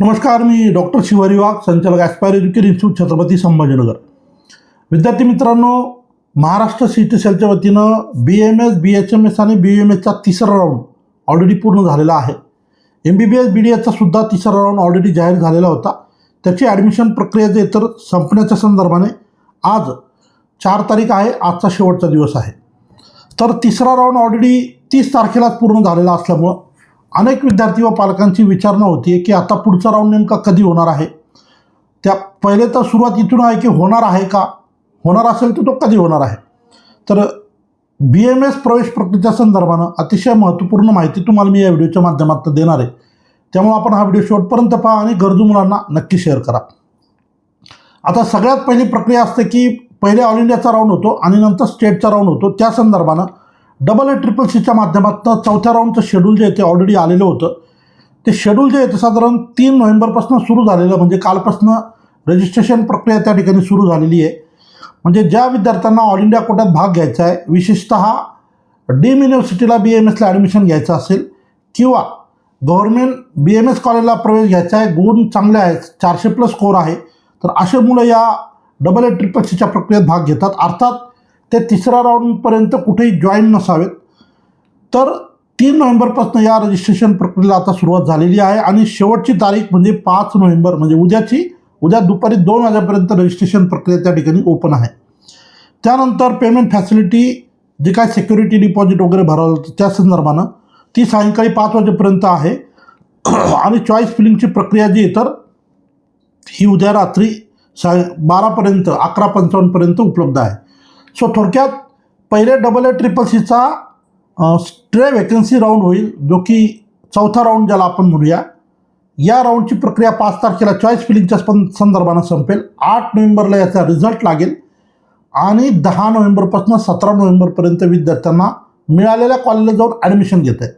नमस्कार मी डॉक्टर शिवारी वाघ संचालक aspire education institute Chhatrapati Sambhajinagar. विद्यार्थी मित्रांनो महाराष्ट्र सी टी सेलच्या वतीनं B M S B H M S आणि बी एम एसचा तिसरा राऊंड ऑलरेडी पूर्ण झालेला आहे. M B B S B D एसचा सुद्धा तिसरा राऊंड ऑलरेडी जाहीर झालेला होता. त्याची ॲडमिशन प्रक्रिया जे तर संपण्याच्या संदर्भाने आज चार तारीख आहे आजचा शेवटचा दिवस आहे. तर तिसरा राऊंड ऑलरेडी तीस तारखेलाच पूर्ण झालेला असल्यामुळं अनेक विद्यार्थी व पालकांची विचारणा होती की आता पुढचा राऊंड नेमका कधी होणार आहे? त्या पहिले तर सुरुवात इथून आहे की होणार आहे का? होणार असेल तर तो कधी होणार आहे? तर बी एम एस प्रवेश प्रक्रियेच्या संदर्भानं अतिशय महत्त्वपूर्ण माहिती तुम्हाला मी या व्हिडिओच्या माध्यमातून देणार आहे. त्यामुळे आपण हा व्हिडिओ शेवटपर्यंत पहा आणि गरजू मुलांना नक्की शेअर करा. आता सगळ्यात पहिली प्रक्रिया असते की पहिले ऑल इंडियाचा राऊंड होतो आणि नंतर स्टेटचा राऊंड होतो. त्या संदर्भानं डबल ए ट्रिपल सीच्या माध्यमातून चौथ्या राऊंडचं शेड्यूल जे आहे ते ऑलरेडी आलेलं होतं. ते शेड्यूल जे आहे ते साधारण तीन नोव्हेंबरपासून सुरू झालेलं म्हणजे कालपासून रजिस्ट्रेशन प्रक्रिया त्या ठिकाणी सुरू झालेली आहे. म्हणजे ज्या विद्यार्थ्यांना ऑल इंडिया कोट्यात भाग घ्यायचा आहे विशेषतः डीम युनिव्हर्सिटीला बी एम एसला ॲडमिशन घ्यायचं असेल किंवा गव्हर्मेंट बी एम एस कॉलेजला प्रवेश घ्यायचा आहे गुण चांगले आहेत चारशे प्लस स्कोर आहे तर असे मुलं या डबल ए ट्रिपल सीच्या प्रक्रियेत भाग घेतात. अर्थात ते तिसऱ्या राऊंडपर्यंत कुठेही जॉईन नसावेत. तर तीन नोव्हेंबरपासून या रजिस्ट्रेशन प्रक्रियेला आता सुरुवात झालेली आहे आणि शेवटची तारीख म्हणजे पाच नोव्हेंबर म्हणजे उद्याची उद्या दुपारी दोन वाजेपर्यंत रजिस्ट्रेशन प्रक्रिया त्या ठिकाणी ओपन आहे. त्यानंतर पेमेंट फॅसिलिटी जे काय सिक्युरिटी डिपॉझिट वगैरे भरावं लागतं त्या संदर्भानं ती सायंकाळी पाच वाजेपर्यंत आहे. आणि चॉईस फिलिंगची प्रक्रिया जी आहे तर ही उद्या रात्री साय बारापर्यंत अकरा पंचावन्नपर्यंत उपलब्ध आहे. सो थोडक्यात पहिले डबल ए ट्रिपल सीचा स्ट्रे वेकन्सी राऊंड होईल जो की चौथा राऊंड ज्याला आपण म्हणूया. या राऊंडची प्रक्रिया पाच तारखेला चॉईस फिलिंगच्या संदर्भानं संपेल. आठ नोव्हेंबरला याचा रिझल्ट लागेल. आणि दहा नोव्हेंबरपासून सतरा नोव्हेंबरपर्यंत विद्यार्थ्यांना मिळालेल्या कॉलेजला जाऊन ॲडमिशन घेत आहेत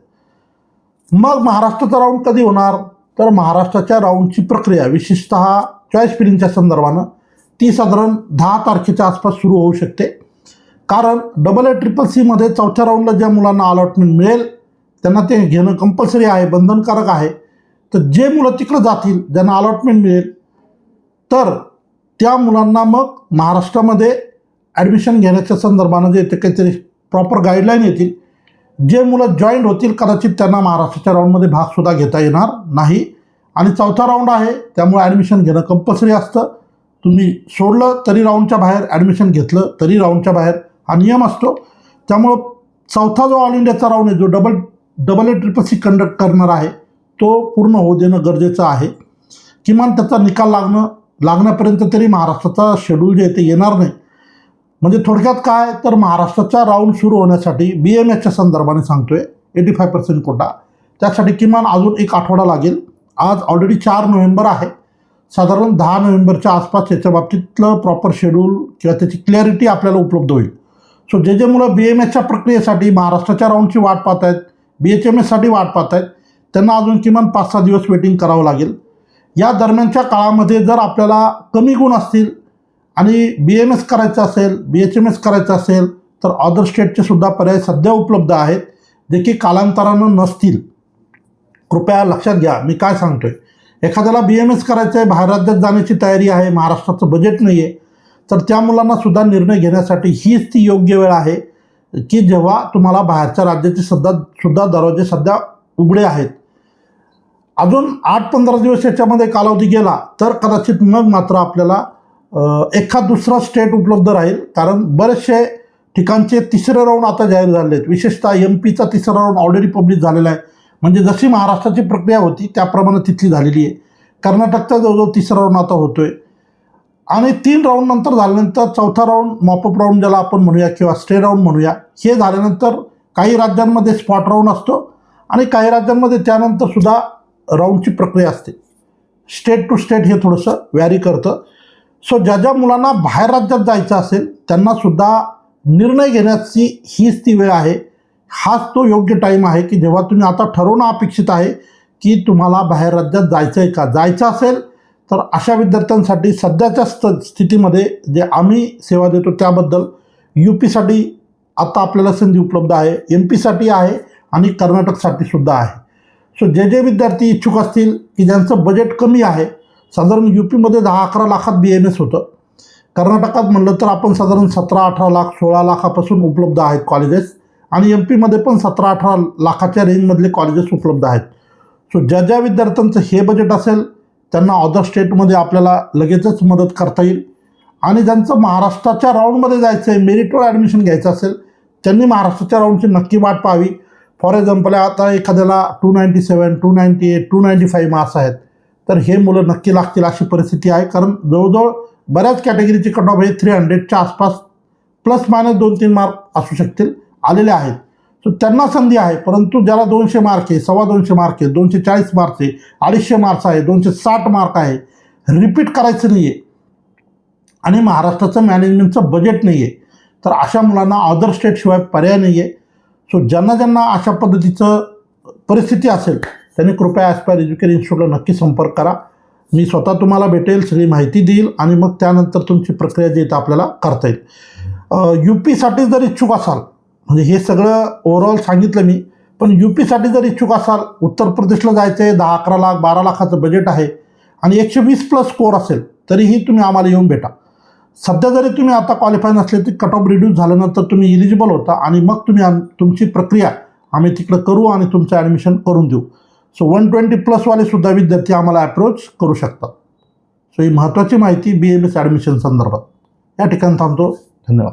मग महाराष्ट्राचा राऊंड कधी होणार? तर महाराष्ट्राच्या राऊंडची प्रक्रिया विशेषतः चॉईस फिलिंगच्या संदर्भानं. ती साधारण दहा तारखेच्या आसपास सुरू होऊ शकते. कारण डबल ए ट्रिपल सीमध्ये चौथ्या राऊंडला ज्या मुलांना अलॉटमेंट मिळेल त्यांना ते घेणं कंपल्सरी आहे बंधनकारक आहे. तर जे मुलं तिकडं जातील ज्यांना अलॉटमेंट मिळेल तर त्या मुलांना मग महाराष्ट्रामध्ये ॲडमिशन घेण्याच्या संदर्भानं जे ते काहीतरी प्रॉपर गाईडलाईन येतील जे मुलं जॉईंट होतील कदाचित त्यांना महाराष्ट्राच्या राऊंडमध्ये भागसुद्धा घेता येणार नाही. आणि चौथा राऊंड आहे त्यामुळे ॲडमिशन घेणं कंपल्सरी असतं. तुम्ही सोडलं तरी राऊंडच्या बाहेर ॲडमिशन घेतलं तरी राऊंडच्या बाहेर हा नियम असतो. त्यामुळं चौथा जो ऑल इंडियाचा राऊंड आहे जो double double A triple C conduct करणार आहे तो पूर्ण होऊ देणं गरजेचं आहे. किमान त्याचा निकाल लागणं लागण्यापर्यंत तरी महाराष्ट्राचा शेड्यूल जे आहे ते येणार नाही. म्हणजे थोडक्यात काय तर महाराष्ट्राचा राऊंड सुरू होण्यासाठी बी एम एसच्या संदर्भाने सांगतोय एटी फाय पर्सेंट कोटा. त्यासाठी किमान अजून एक आठवडा लागेल. आज ऑलरेडी चार नोव्हेंबर आहे. साधारण दहा नोव्हेंबरच्या आसपास याच्या बाबतीतलं प्रॉपर शेड्यूल किंवा त्याची क्लॅरिटी आपल्याला उपलब्ध होईल. सो जे जे मुलं बी एम एसच्या प्रक्रियेसाठी महाराष्ट्राच्या राऊंडची वाट पाहत आहेत बी एच एम एससाठी वाट पाहत आहेत त्यांना अजून किमान पाच सहा दिवस वेटिंग करावं लागेल. या दरम्यानच्या काळामध्ये जर आपल्याला कमी गुण असतील आणि बी एम एस करायचं असेल बी एच एम एस करायचं असेल तर अदर स्टेटचे सुद्धा पर्याय सध्या उपलब्ध आहेत जे की कालांतरानं नसतील. कृपया लक्षात घ्या मी काय सांगतोय. एखाद्याला बी एम एस करायचं आहे बाहेर राज्यात जाण्याची तयारी आहे महाराष्ट्राचं बजेट नाही आहे तर त्या मुलांना सुद्धा निर्णय घेण्यासाठी हीच ती योग्य वेळ आहे की जेव्हा तुम्हाला बाहेरच्या राज्याचे सध्या सुद्धा दरवाजे सध्या उघडे आहेत. अजून आठ पंधरा दिवस याच्यामध्ये कालावधी गेला तर कदाचित मग मात्र आपल्याला एखाद दुसरा स्टेट उपलब्ध राहील. कारण बरेचसे ठिकाणचे तिसरे राऊंड आता जाहीर झाले आहेत विशेषतः एम पीचा तिसरा राऊंड ऑलरेडी पब्लिश झालेला आहे. म्हणजे जशी महाराष्ट्राची प्रक्रिया होती त्याप्रमाणे तिथली झालेली आहे. कर्नाटकचा जवळजवळ तिसरा राऊंड आता होतो आहे आणि तीन राऊंड नंतर झाल्यानंतर चौथा राऊंड मॉपअप राऊंड ज्याला आपण म्हणूया किंवा स्टे राऊंड म्हणूया हे झाल्यानंतर काही राज्यांमध्ये स्पॉट राऊंड असतो आणि काही राज्यांमध्ये त्यानंतर सुद्धा राऊंडची प्रक्रिया असते. स्टेट टू स्टेट हे थोडंसं व्हॅरी करतं. सो ज्या ज्या मुलांना बाहेर राज्यात जायचं असेल त्यांनासुद्धा निर्णय घेण्याची हीच ती वेळ आहे. हाच तो योग्य टाईम आहे की जेव्हा तुम्ही आता ठरवणं अपेक्षित आहे की तुम्हाला बाहेर राज्यात जायचं आहे का? जायचं असेल तर अशा विद्यार्थ्यांसाठी सध्याच्या स्त स्थितीमध्ये जे आम्ही सेवा देतो त्याबद्दल यू पीसाठी आत्ता आपल्याला संधी उपलब्ध आहे एम पीसाठी आहे आणि कर्नाटकसाठी सुद्धा आहे. सो जे जे विद्यार्थी इच्छुक असतील की ज्यांचं बजेट कमी आहे साधारण यू पीमध्ये दहा अकरा लाखात बी एम एस होतं. कर्नाटकात म्हणलं तर आपण साधारण सतरा अठरा लाख सोळा लाखापासून उपलब्ध आहेत कॉलेजेस आणि एम पीमध्ये पण सतरा अठरा लाखाच्या रेंजमधले कॉलेजेस उपलब्ध आहेत. सो ज्या ज्या विद्यार्थ्यांचं हे बजेट असेल त्यांना अदर स्टेटमध्ये आपल्याला लगेचच मदत करता येईल. आणि ज्यांचं महाराष्ट्राच्या राऊंडमध्ये जायचं आहे मेरिटवर ॲडमिशन घ्यायचं असेल त्यांनी महाराष्ट्राच्या राऊंडची नक्की वाट पाहावी. फॉर एक्झाम्पल आता एखाद्याला two ninety seven two ninety eight two ninety five marks आहेत. तर हे मुलं नक्की लागतील अशी परिस्थिती आहे. कारण जवळजवळ बऱ्याच कॅटेगरीचे कट ऑफ हे थ्री हंड्रेडच्या आसपास प्लस मायनस दोन तीन मार्क असू शकतील. आलेले आहेत. त्यांना संधी आहे परंतु ज्याला दोनशे मार्क आहे सव्वा दोनशे मार्क आहे दोनशे चाळीस मार्क आहे अडीचशे मार्क्स आहे दोनशे साठ मार्क आहे रिपीट करायचं नाही आहे आणि महाराष्ट्राचं मॅनेजमेंटचं बजेट नाही आहे तर अशा मुलांना अदर स्टेटशिवाय पर्याय नाही आहे सो ज्यांना ज्यांना अशा पद्धतीचं परिस्थिती असेल त्यांनी कृपया ॲस्पायर एज्युकेशन इन्स्टिट्यूटला नक्की संपर्क करा. मी स्वतः तुम्हाला भेटेल सगळी माहिती देईल आणि मग त्यानंतर तुमची प्रक्रिया जी आहे आपल्याला करता येईल. यू पीसाठी जर इच्छुक असाल म्हणजे हे सगळं ओव्हरऑल सांगितलं मी. पण यू पीसाठी जर इच्छुक असाल उत्तर प्रदेशला जायचं आहे दहा अकरा लाख बारा लाखाचं बजेट आहे आणि एकशे वीस प्लस स्कोअर असेल तरीही तुम्ही आम्हाला येऊन भेटा. सध्या जरी तुम्ही आता क्वालिफाय नसले तरी कट ऑफ रिड्यूस झाल्यानंतर तुम्ही इलिजिबल होता आणि मग तुम्ही आम तुमची प्रक्रिया आम्ही तिकडं करू आणि तुमचं ॲडमिशन करून देऊ. सो वन ट्वेंटी प्लसवालेसुद्धा विद्यार्थी आम्हाला अप्रोच करू शकतात. सो ही महत्त्वाची माहिती बी एम एस ॲडमिशन संदर्भात. या ठिकाणी थांबतो. धन्यवाद.